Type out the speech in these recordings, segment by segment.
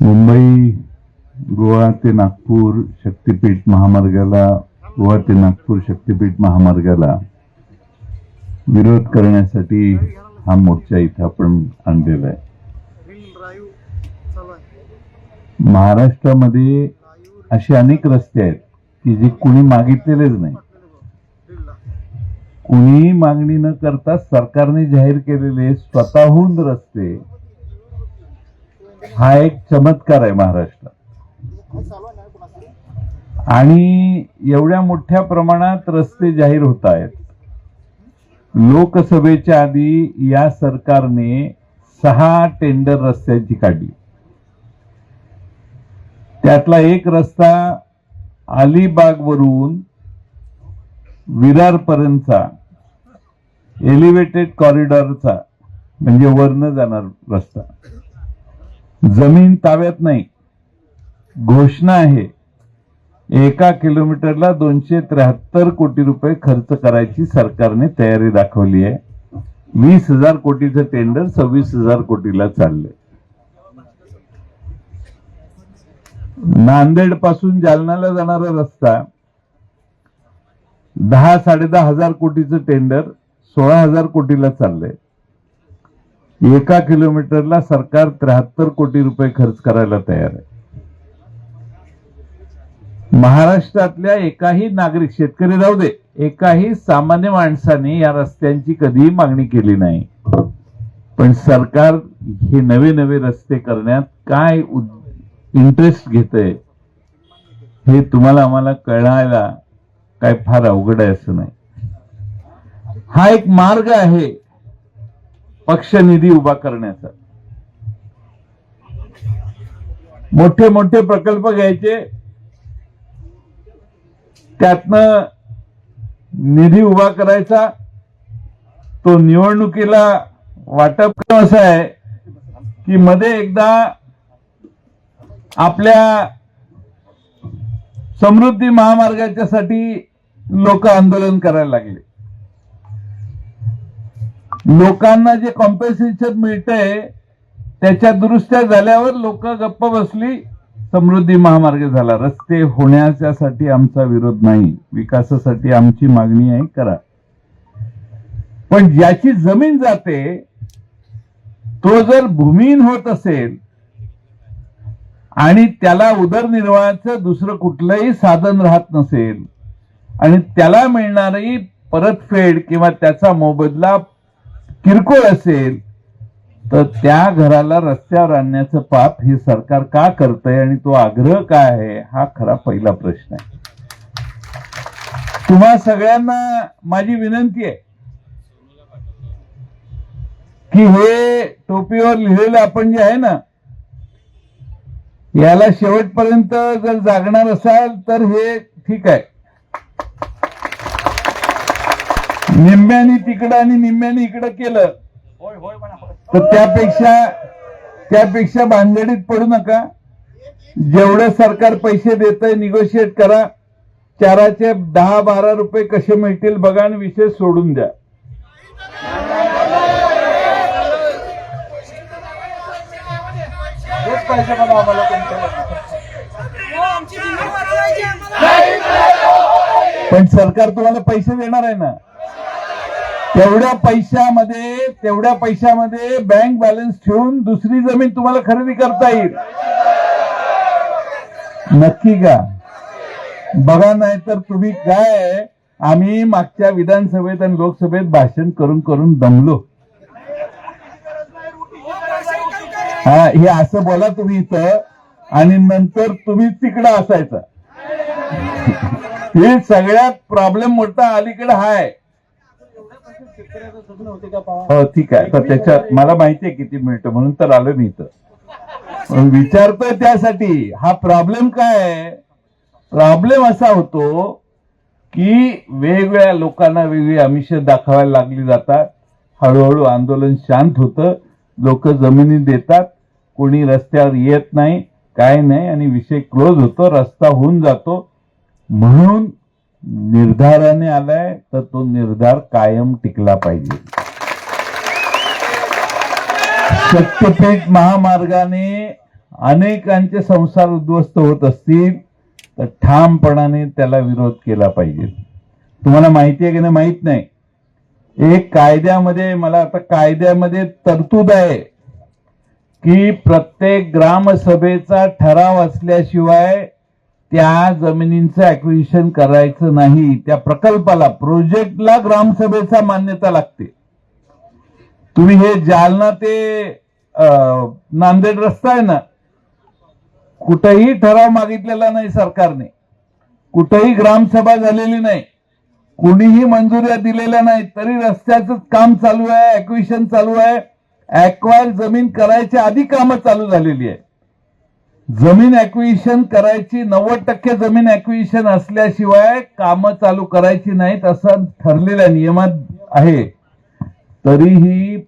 मुंबई गोवा ते नागपूर शक्तीपीठ महामार्गाला गोवा ते नागपूर शक्तीपीठ महामार्गाला विरोध करण्यासाठी हा मोर्चा इथं आपण आणलेला आहे. महाराष्ट्रामध्ये असे अनेक रस्ते आहेत की जे कुणी मागितलेलेच नाही. कुणी मागणी न करता सरकारने जाहीर केलेले स्वतःहून रस्ते हा एक चमत्कार आहे महाराष्ट्रात. आणि एवढ्या मोठ्या प्रमाणात रस्ते जाहीर होत आहेत. लोकसभेच्या आधी या सरकारने सहा टेंडर रस्त्यांची काढली. त्यातला एक रस्ता अलिबाग वरून विरार पर्यंतचा एलिव्हेटेड कॉरिडॉरचा म्हणजे वरनं जाणार रस्ता. जमीन ताब्यात नाही. घोषणा आहे एका किलोमीटरला दोनशे त्र्याहत्तर कोटी रुपये खर्च करायची सरकारने तयारी दाखवली आहे. वीस हजार कोटीचं टेंडर सव्वीस हजार कोटीला चाललंय. नांदेडपासून जालन्याला जाणारा रस्ता दहा साडेदहा हजार कोटीचं टेंडर सोळा हजार कोटीला चाललंय. एका किलोमीटरला सरकार त्र्याहत्तर कोटी रुपये खर्च करायला तयार आहे. महाराष्ट्रातल्या एकाही नागरिक शेतकरी जाऊ दे एकाही सामान्य माणसाने या रस्त्यांची कधीही मागणी केली नाही. पण सरकार हे नवे नवे रस्ते करण्यात काय इंटरेस्ट घेतय हे तुम्हाला आम्हाला कळायला काय फार अवघड आहे असं नाही. हा एक मार्ग आहे पक्ष निधी उभा करण्याचा. मोठे मोठे प्रकल्प घ्यायचे त्यातनं निधी उभा करायचा तो निवडणुकीला वाटप असं आहे की मध्ये एकदा आपल्या समृद्धी महामार्गाच्या साठी लोक आंदोलन करायला लागले. लोकांना जे कॉम्पेन्सेशन मिळतंय त्याच्या दुरुस्त्या झाल्यावर लोक गप्प बसली समृद्धी महामार्ग झाला. रस्ते होण्याच्यासाठी आमचा विरोध नाही. विकासासाठी आमची मागणी आहे करा. पण ज्याची जमीन जाते तो जर भूमिहीन होत असेल आणि त्याला उदरनिर्वाहाचं दुसरं कुठलंही साधन राहत नसेल. आणि त्याला मिळणारी परतफेड किंवा त्याचा मोबदला किरकोळ असेल तर त्या घराला रस्त्यावर आणण्याचं पाप हे सरकार का करतंय आणि तो आग्रह काय आहे हा खरा पहिला प्रश्न आहे. तुम्हा सगळ्यांना माझी विनंती आहे की हे टोपीवर लिहिलेलं आपण जे आहे ना याला शेवटपर्यंत जर जागणार असाल तर हे ठीक आहे. निम्म्याने तिकडं आणि निम्म्याने इकडं केलं तर त्यापेक्षा त्यापेक्षा भानगडीत पडू नका. जेवढं सरकार पैसे देत निगोशिएट करा. चाराचे दहा बारा रुपये कसे मिळतील बघा आणि विषय सोडून द्या. पाहिजे मला आम्हाला तुमच्या पण सरकार तुम्हाला पैसे देणार आहे ना? तेवढ्या पैशामध्ये तेवढ्या पैशामध्ये बँक बॅलन्स ठेवून दुसरी जमीन तुम्हाला खरेदी करता येईल. नक्की का? बघा नाही तर तुम्ही काय आम्ही मागच्या विधानसभेत आणि लोकसभेत भाषण करून करून दमलो. हा हे असं बोला तुम्ही इथं आणि नंतर तुम्ही तिकडं असायचं. हे सगळ्यात प्रॉब्लेम मोठा अलीकडे हाय. हो, ठीक आहे. तर त्याच्यात मला माहिती आहे किती मिनिटं म्हणून तर आलो मी इथं. पण विचारतोय त्यासाठी हा प्रॉब्लेम काय आहे? प्रॉब्लेम असा होतो की वेगवेगळ्या लोकांना वेगळी आमिष दाखवायला लागली जातात. हळूहळू आंदोलन शांत होतं. लोक जमिनी देतात. कोणी रस्त्यावर येत नाही काय नाही आणि विषय क्लोज होतो रस्ता होऊन जातो. म्हणून निर्धाराने आलाय तर तो निर्धार कायम टिकला पाहिजे. शक्तीपीठ महामार्गाने अनेकांचे संसार उद्ध्वस्त होत असतील तर ठामपणाने त्याला विरोध केला पाहिजे. तुम्हाला माहिती आहे की नाही? माहीत नाही. एक कायद्यामध्ये मला आता कायद्यामध्ये तरतूद आहे. की प्रत्येक ग्रामसभेचा ठराव असल्याशिवाय त्या जमिनींचं ऍक्विशन करायचं नाही. त्या प्रकल्पाला प्रोजेक्टला ग्रामसभेचा मान्यता लागते. तुम्ही हे जालना ते अं, नांदेड रस्ता आहे ना कुठेही ठराव मागितलेला नाही सरकारने. कुठेही ग्रामसभा झालेली नाही. कुणीही मंजुऱ्या दिलेल्या नाही तरी रस्त्याचं काम चालू आहे ऍक्विशन चालू आहे. ऍक्वायर जमीन करायच्या आधी कामं चालू झालेली आहे. जमीन ऍक्विशन करायची नव्वद टक्के जमीन ऍक्विशन असल्याशिवाय कामं चालू करायची नाहीत असं ठरलेल्या नियमात आहे. तरीही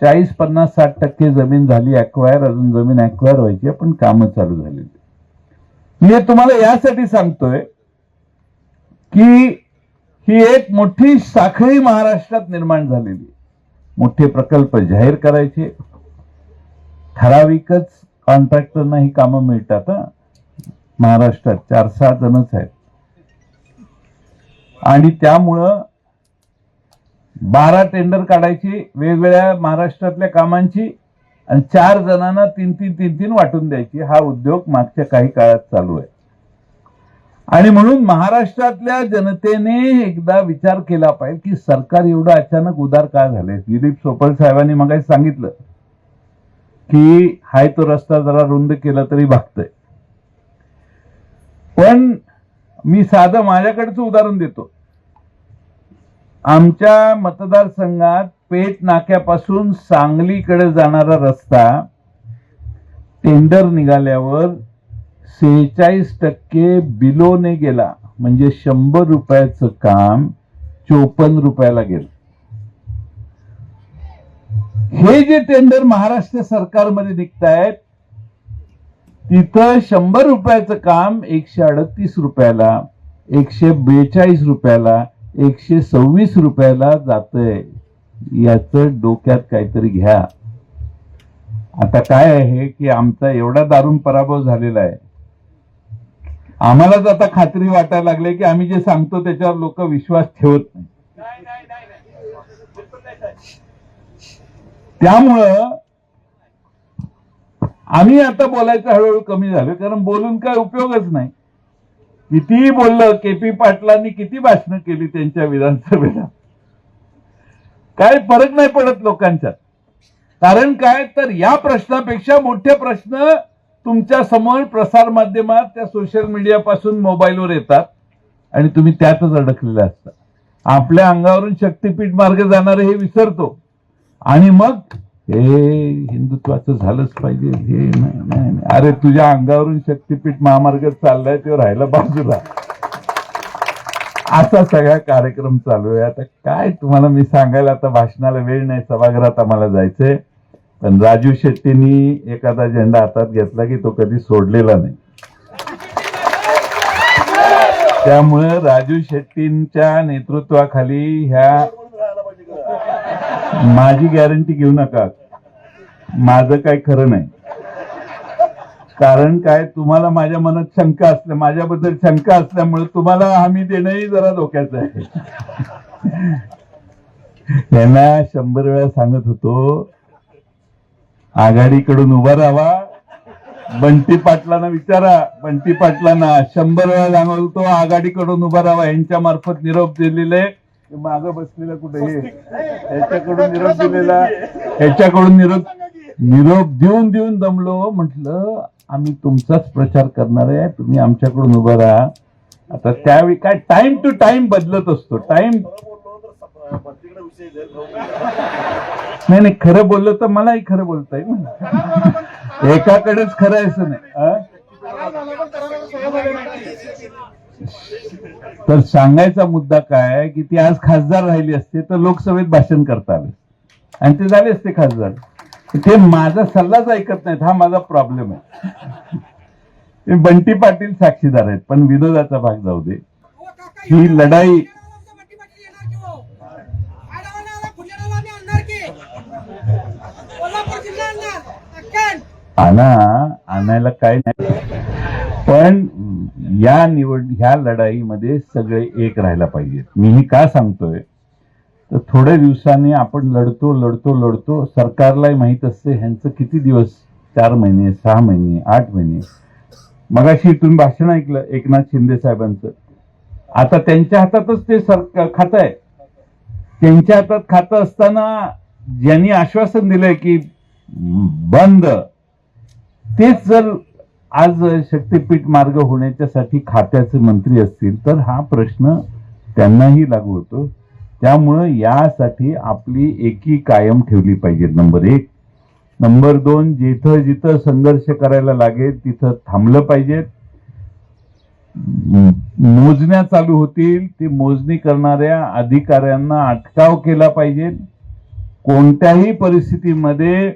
चाळीस पन्नास साठ टक्के जमीन झाली ऍक्वायर अजून जमीन ऍक्वायर व्हायची पण कामं चालू झालेली मी हे तुम्हाला यासाठी सांगतोय की ही एक मोठी साखळी महाराष्ट्रात निर्माण झालेली आहे. मोठे प्रकल्प जाहीर करायचे. ठराविकच कॉन्ट्रॅक्टरना ही कामं मिळतात महाराष्ट्रात चार सहा जणच आहेत. आणि त्यामुळं बारा टेंडर काढायची वेगवेगळ्या महाराष्ट्रातल्या कामांची आणि चार जणांना तीन तीन तीन तीन वाटून द्यायची. हा उद्योग मागच्या काही काळात चालू आहे. आणि म्हणून महाराष्ट्रातल्या जनतेने एकदा विचार केला पाहिजे की सरकार एवढं अचानक उदार का झाले दिलीप सोपल साहेबांनी मग सांगितलं की हाय तो रस्ता जरा रुंद केला तरी भागतोय. पण मी साधं माझ्याकडचं उदाहरण देतो. आमच्या मतदारसंघात पेठ नाक्यापासून सांगलीकडे जाणारा रस्ता टेंडर निघाल्यावर सेहेचाळीस टक्के बिलोने गेला. म्हणजे शंभर रुपयाचं काम चोपन्न रुपयाला गेलं. हे जे टेंडर महाराष्ट्र सरकारमध्ये निघतायत तिथं शंभर रुपयाचं काम एकशे अडतीस रुपयाला एकशे बेचाळीस रुपयाला एकशे सव्वीस रुपयाला जातंय. याच डोक्यात काहीतरी घ्या. आता काय आहे की आमचा एवढा दारुण पराभव झालेला आहे. आम्हालाच आता खात्री वाटायला लागली की आम्ही जे सांगतो त्याच्यावर लोक विश्वास ठेवत नाही. त्यामुळं आम्ही आता बोलायचं हळूहळू कमी झालो कारण बोलून काय उपयोगच नाही. कितीही बोललं केपी पाटलांनी किती भाषणं केली त्यांच्या विधानसभेला? काय फरक नाही पडत लोकांच्यात. कारण काय? तर या प्रश्नापेक्षा मोठे प्रश्न तुमच्यासमोर प्रसार माध्यमात त्या सोशल मीडिया पासून मोबाईलवर येतात आणि तुम्ही त्यातच अडकलेले असता. आपल्या अंगावरून शक्तीपीठ मार्ग जाणारे हे विसरतो. आणि मग हे हिंदुत्वाचं झालंच पाहिजे. हे नाही नाही. अरे तुझ्या अंगावरून शक्तीपीठ महामार्ग चाललाय ते राहायला बाजूला. असा सगळा कार्यक्रम चालू आहे. आता काय तुम्हाला मी सांगायला आता भाषणाला वेळ नाही. सभागृहात आम्हाला जायचंय. पण राजू शेट्टींनी एखादा झेंडा हातात घेतला की तो कधी सोडलेला नाही. त्यामुळे राजू शेट्टींच्या नेतृत्वाखाली ह्या माझी गॅरंटी घेऊ नका. माझं काय खरं नाही. कारण काय तुम्हाला माझ्या मनात शंका असल्या माझ्याबद्दल शंका असल्यामुळे तुम्हाला हमी देणंही जरा धोक्याचं आहे. त्यांना शंभर वेळा सांगत होतो आघाडीकडून उभा राहावा बंटी पाटलांना विचारा. बंटी पाटलांना शंभर वेळा सांगत आघाडीकडून उभा राहावा यांच्या मार्फत निरोप दिलेले. माग बसलेला कुठे? ह्याच्याकडून निरोप दिलेला. ह्याच्याकडून निरोप निरोप देऊन देऊन दमलो. म्हटलं आम्ही तुमचाच प्रचार करणार आहे. तुम्ही आमच्याकडून उभा राहा. आता त्यावेळी काय? टाइम टू टाइम बदलत असतो. टाइम नाही नाही खरं बोललं तर मलाही खरं बोलता येईल एकाकडेच खरं आहे असं नाही तर सांगायचा मुद्दा काय की ती आज खासदार राहिली असते तर लोकसभेत भाषण करता आले आणि ते झाले असते खासदार. ते माझा सल्लाच ऐकत नाहीत हा माझा प्रॉब्लेम आहे. ते बंटी पाटील साक्षीदार आहेत पण विनोदाचा भाग जाऊ दे. ही लढाई आणा आणायला काय नाही. पण या निवड ह्या लढाईमध्ये सगळे एक राहायला पाहिजेत. मीही का सांगतोय? तर थोड्या दिवसांनी आपण लढतो लढतो लढतो. सरकारलाही माहीत असते ह्यांचं किती दिवस? चार महिने सहा महिने आठ महिने. मगाशी तुम्ही भाषण ऐकलं एकनाथ शिंदे साहेबांचं. आता त्यांच्या हातातच ते सरकार खातं आहे. त्यांच्या हातात खातं असताना ज्यांनी आश्वासन दिलंय की बंद तेच जर आज शक्तीपीठ मार्ग होण्याच्यासाठी खात्याचे मंत्री असतील तर हा प्रश्न त्यांनाही लागू होतो. त्यामुळं यासाठी आपली एकी कायम ठेवली पाहिजे नंबर एक. नंबर दोन जिथं जिथं संघर्ष करायला लागेल तिथं थांबलं पाहिजेत मोजण्या चालू होतील ती मोजणी करणाऱ्या अधिकाऱ्यांना अटकाव केला पाहिजे. कोणत्याही परिस्थितीमध्ये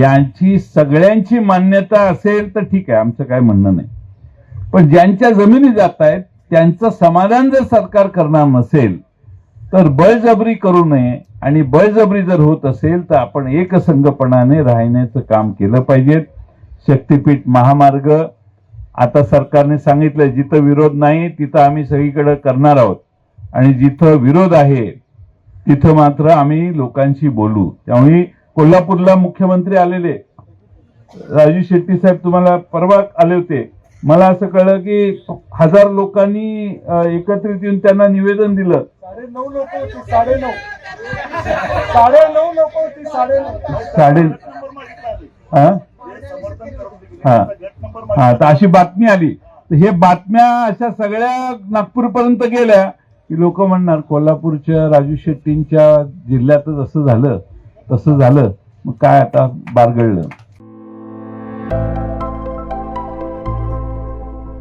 यांची सगळ्यांची मान्यता असेल तर ठीक आहे आमचं काय म्हणणं नाही. पण ज्यांच्या जमिनी जात आहेत त्यांचं समाधान जर सरकार करणार नसेल तर बळजबरी करू नये आणि बळजबरी जर होत असेल तर आपण एकसंघपणाने राहण्याचं काम केलं पाहिजे. शक्तीपीठ महामार्ग आता सरकारने सांगितलं जिथं विरोध नाही तिथं आम्ही सगळीकडे करणार आहोत. आणि जिथं विरोध आहे तिथं मात्र आम्ही लोकांशी बोलू. त्यामुळे कोल्हापूरला मुख्यमंत्री आलेले. राजू शेट्टी साहेब तुम्हाला परवा आले होते. मला असं कळलं की हजार लोकांनी एकत्रित येऊन त्यांना निवेदन दिलं. साडे नऊ लोक होती साडे नऊ. साडे नऊ लोक होती साडे नऊ. साडे हा? हा. हा तर अशी बातमी आली. तर हे बातम्या अशा सगळ्या नागपूरपर्यंत गेल्या की लोक म्हणणार कोल्हापूरच्या राजू शेट्टींच्या जिल्ह्यातच असं झालं. तसं झालं मग काय आता बारगळलं?